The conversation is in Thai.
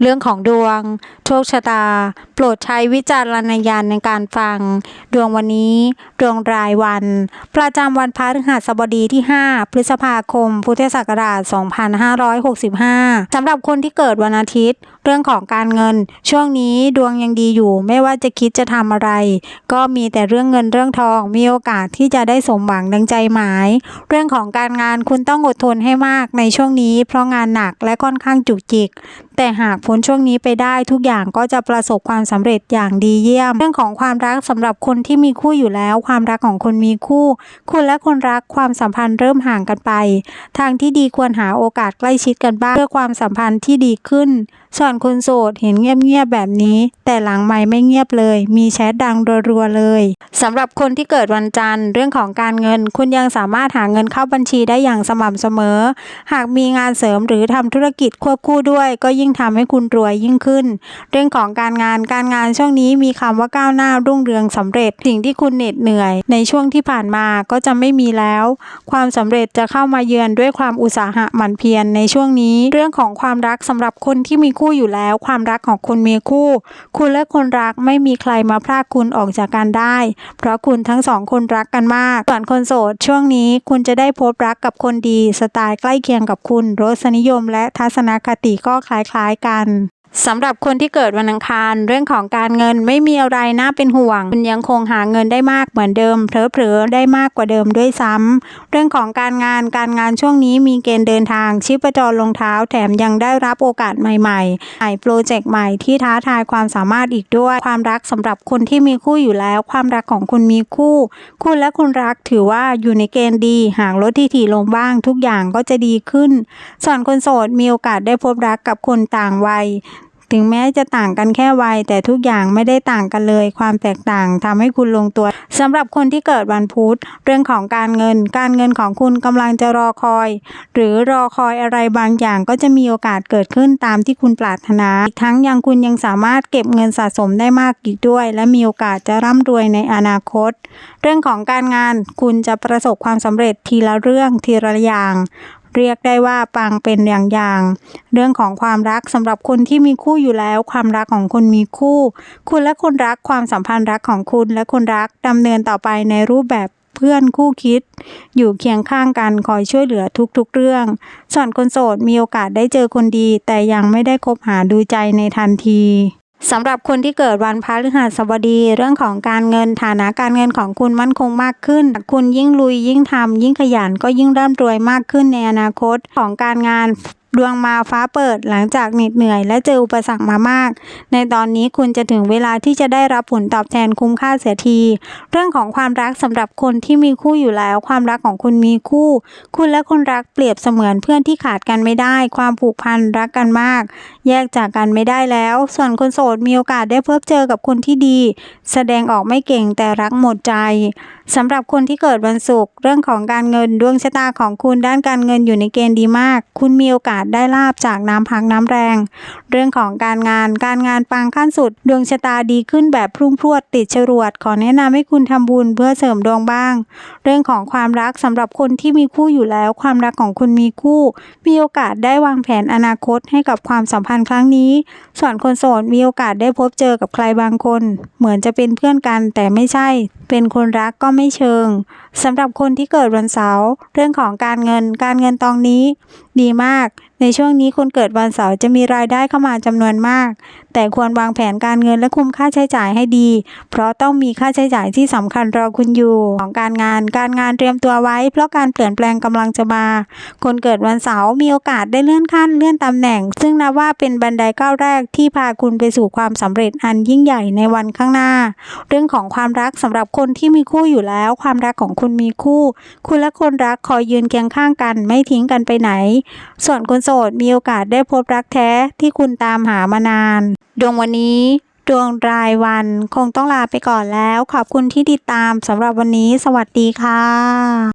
เรื่องของดวง โชคชะตา โปรดใช้วิจารณญาณในการฟัง ดวงวันนี้ ดวงรายวัน ประจำวันพฤหัสบดีที่ 5 พฤษภาคม พุทธศักราช 2565 สำหรับคนที่เกิดวันอาทิตย์ เรื่องของการเงิน ช่วงนี้ดวงยังดีอยู่ ไม่ว่าจะคิดจะทำอะไร ก็มีแต่เรื่องเงินเรื่องทอง มีโอกาสที่จะได้สมหวังดังใจหมาย เรื่องของการงานคุณต้องอดทนให้มากในช่วงนี้ เพราะงานหนักและค่อนข้างจุกจิก แต่หากพ้นช่วงนี้ไปได้ทุกอย่างก็จะประสบความสำเร็จอย่างดีเยี่ยม เรื่องของความรักสำหรับคนที่มีคู่อยู่แล้ว ความรักของคนมีคู่ คุณและคนรักความสัมพันธ์เริ่มห่างกันไป ทางที่ดีควรหาโอกาสใกล้ชิดกันบ้างเพื่อความสัมพันธ์ที่ดีขึ้น ส่วนคนโสดเห็นเงียบๆแบบนี้ แต่หลังไม่ไม่เงียบเลย มีแชทดังรัวๆเลยสำหรับคนที่เกิดวันจันทร์เรื่องของการเงิน คุณยังสามารถหาเงินเข้าบัญชีได้อย่างสม่ำเสมอ หากมีงานเสริมหรือทำธุรกิจควบคู่ด้วย ก็ยิ่งทำให้คุณรวยยิ่งขึ้น เรื่องของการงานการงานช่วงนี้มีคำว่าก้าวหน้ารุ่งเรืองสำเร็จสิ่งที่คุณเหน็ดเหนื่อย ในช่วงที่ผ่านมาก็จะไม่มีแล้ว ความสำเร็จจะเข้ามาเยือนด้วยความอุตสาหะหมั่นเพียรในช่วงนี้ เรื่องของความรักสำหรับคนที่มีคูู่่อยู่แล้ว ความรักของคุณมีคู่ คุณและคนรักไม่มีใครมาพรากคุณออกจากกันได้ เพราะคุณทั้งสองคนรักกันมาก ส่วนคนโสดช่วงนี้คุณจะได้พบรักกับคนดี สไตล์ใกล้เคียงกับคุณ รสนิยมและทัศนคติก็คล้ายๆกัน สำหรับคนที่เกิดวันอังคาร เรื่องของการเงินไม่มีอะไรน่าเป็นห่วง คุณยังคงหาเงินได้มากเหมือนเดิมเผลอๆได้มากกว่าเดิมด้วยซ้ำเรื่องของการงานการงานช่วงนี้มีเกณฑ์เดินทางชีพจรลงเท้า แถมยังได้รับโอกาสใหม่ๆใหม่โปรเจกต์ใหม่ที่ท้าทายความสามารถอีกด้วย ความรักสำหรับคนที่มีคู่อยู่แล้ว ความรักของคุณมีคู่ คุณและคนรักถือว่าอยู่ในเกณฑ์ดีห่ากลดที่ถี่ลงบ้าง ทุกอย่างก็จะดีขึ้นส่วนคนโสดมีโอกาสได้พบรักกับคนต่างวัย ถึงแม้จะต่างกันแค่วัยแต่ทุกอย่างไม่ได้ต่างกันเลย ความแตกต่างทำให้คุณลงตัวสำหรับคนที่เกิดวันพุธเรื่องของการเงิน การเงินของคุณกำลังจะรอคอย หรือรอคอยอะไรบางอย่างก็จะมีโอกาสเกิดขึ้นตามที่คุณปรารถนาอีกทั้งยังคุณยังสามารถเก็บเงินสะสมได้มากอีกด้วย และมีโอกาสจะร่ำรวยในอนาคต เรื่องของการงานคุณจะประสบความสำเร็จทีละเรื่องทีละอย่าง เรียกได้ว่าปังเป็นอย่างๆเรื่องของความรักสำหรับคนที่มีคู่อยู่แล้ว ความรักของคุณมีคู่ คุณและคนรักความสัมพันธ์รักของคุณและคนรักดำเนินต่อไปในรูปแบบเพื่อนคู่คิด อยู่เคียงข้างกันคอยช่วยเหลือทุกๆเรื่อง ส่วนคนโสดมีโอกาสได้เจอคนดี แต่ยังไม่ได้คบหาดูใจในทันที สำหรับคนที่เกิดวันพฤหัสบดีเรื่องของการเงินฐานะการเงินของคุณมั่นคงมากขึ้น คุณยิ่งลุยยิ่งทำยิ่งขยันก็ยิ่งร่ำรวยมากขึ้นในอนาคตของการงาน ดวงมาฟ้าเปิดหลังจากเหน็ดเหนื่อยและเจออุปสรรคมามาก ในตอนนี้คุณจะถึงเวลาที่จะได้รับผลตอบแทนคุ้มค่าเสียที เรื่องของความรักสำหรับคนที่มีคู่อยู่แล้ว ความรักของคุณมีคู่ คุณและคนรักเปรียบเสมือนเพื่อนที่ขาดกันไม่ได้ ความผูกพันรักกันมาก แยกจากกันไม่ได้แล้ว ส่วนคนโสดมีโอกาสได้พบเจอกับคนที่ดี แสดงออกไม่เก่งแต่รักหมดใจสำหรับคนที่เกิดวันศุกร์เรื่องของการเงินดวงชะตาของคุณด้านการเงินอยู่ในเกณฑ์ดีมาก คุณมีโอกาสได้ลาบจากน้ำพักน้ำแรง เรื่องของการงานการงานปังขั้นสุด ดวงชะตาดีขึ้นแบบพรุ่งพรวดติดจรวด ขอแนะนำให้คุณทำบุญเพื่อเสริมดวงบ้าง เรื่องของความรักสำหรับคนที่มีคู่อยู่แล้ว ความรักของคุณมีคู่ มีโอกาสได้วางแผนอนาคตให้กับความสัมพันธ์ครั้งนี้ ส่วนคนโสดมีโอกาสได้พบเจอกับใครบางคน เหมือนจะเป็นเพื่อนกันแต่ไม่ใช่ เป็นคนรักก็ไม่เชิงสำหรับคนที่เกิดวันเสาร์เรื่องของการเงินการเงินตองนี้ ดีมากในช่วงนี้คนเกิดวันเสาร์จะมีรายได้เข้ามาจำนวนมาก แต่ควรวางแผนการเงินและคุมค่าใช้จ่ายให้ดี เพราะต้องมีค่าใช้จ่ายที่สำคัญรอคุณอยู่ของการงาน การงานเตรียมตัวไว้ เพราะการเปลี่ยนแปลงกำลังจะมา คนเกิดวันเสาร์มีโอกาสได้เลื่อนขั้นเลื่อนตำแหน่ง ซึ่งนับว่าเป็นบันไดก้าวแรกที่พาคุณไปสู่ความสำเร็จอันยิ่งใหญ่ในวันข้างหน้า เรื่องของความรักสำหรับคนที่มีคู่อยู่แล้ว ความรักของคุณมีคู่ คุณและคนรักคอยยืนเคียงข้างกัน ไม่ทิ้งกันไปไหน ส่วนคนโสดมีโอกาสได้พบรักแท้ที่คุณตามหามานาน ดวงวันนี้ ดวงรายวันคงต้องลาไปก่อนแล้ว ขอบคุณที่ติดตามสำหรับวันนี้ สวัสดีค่ะ